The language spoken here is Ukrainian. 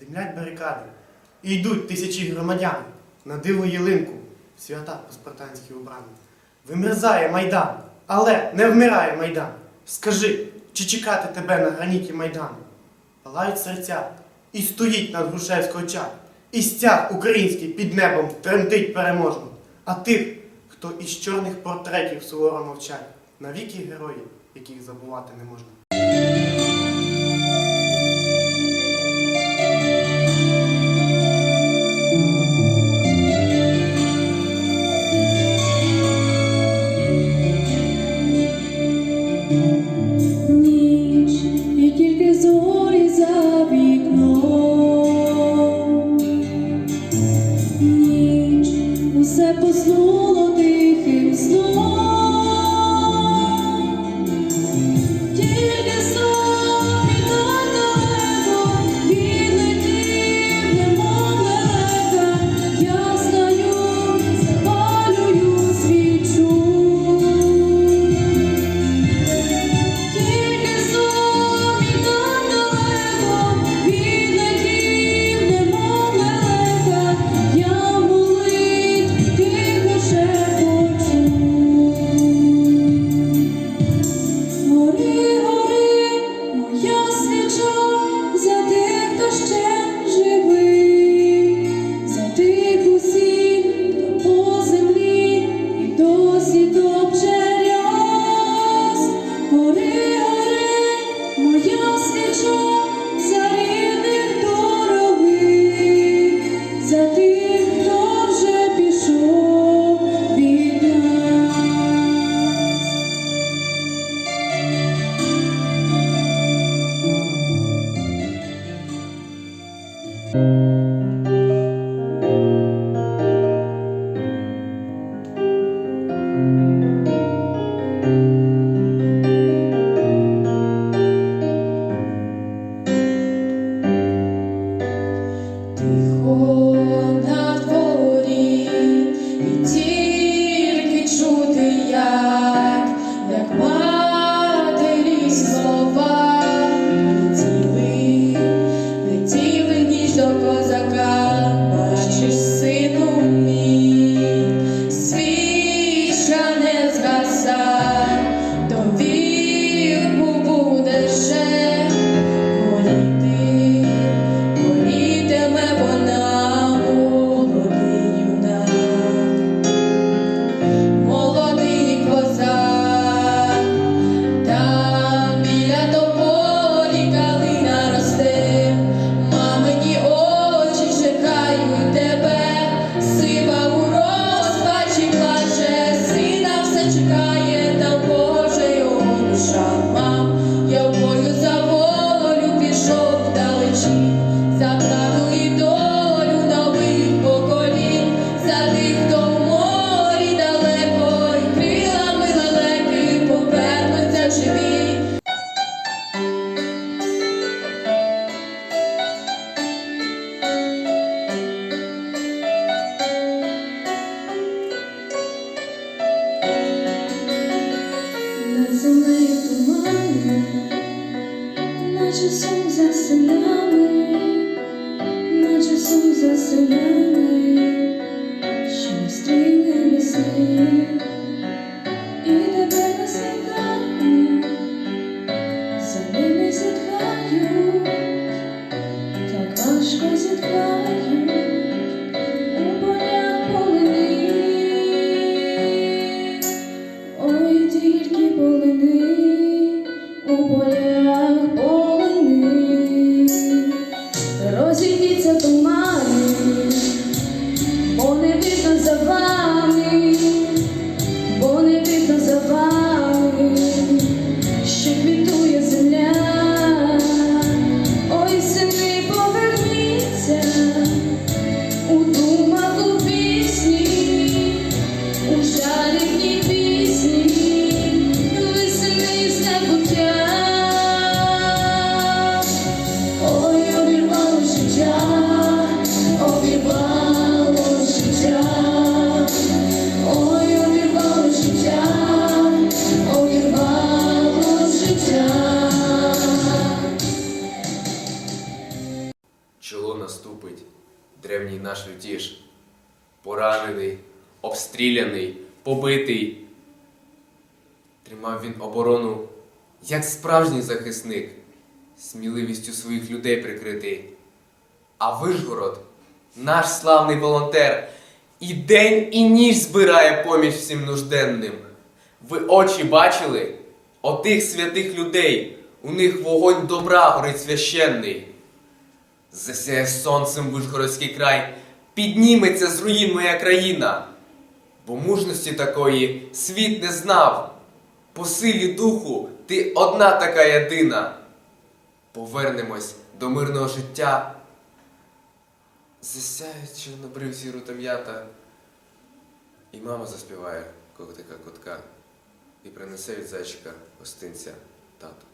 димлять барикади. І йдуть тисячі громадян на диву ялинку в свята паспартанські обрани. Вимерзає майдан, але не вмирає майдан. Скажи, чи чекати тебе на граніті майдану? Палають серця і стоїть над Грушевського чар. І стяг український під небом тремтить переможно. А тих, хто із чорних портретів суворо мовчать, навіки герої, яких забувати не можна. Thank you. Втіш. Поранений, обстріляний, побитий. Тримав він оборону, як справжній захисник, сміливістю своїх людей прикритий. А Вишгород, наш славний волонтер, і день, і ніч збирає поміч всім нужденним. Ви очі бачили? Отих святих людей, у них вогонь добра горить священний. Засяє сонцем Вишгородський край, підніметься з руїн моя країна. Бо мужності такої світ не знав. По силі духу ти одна така єдина. Повернемось до мирного життя. Засяють чорнобривці рутам'ята. І мама заспіває котика котка і принесе від зайчика гостинця тату.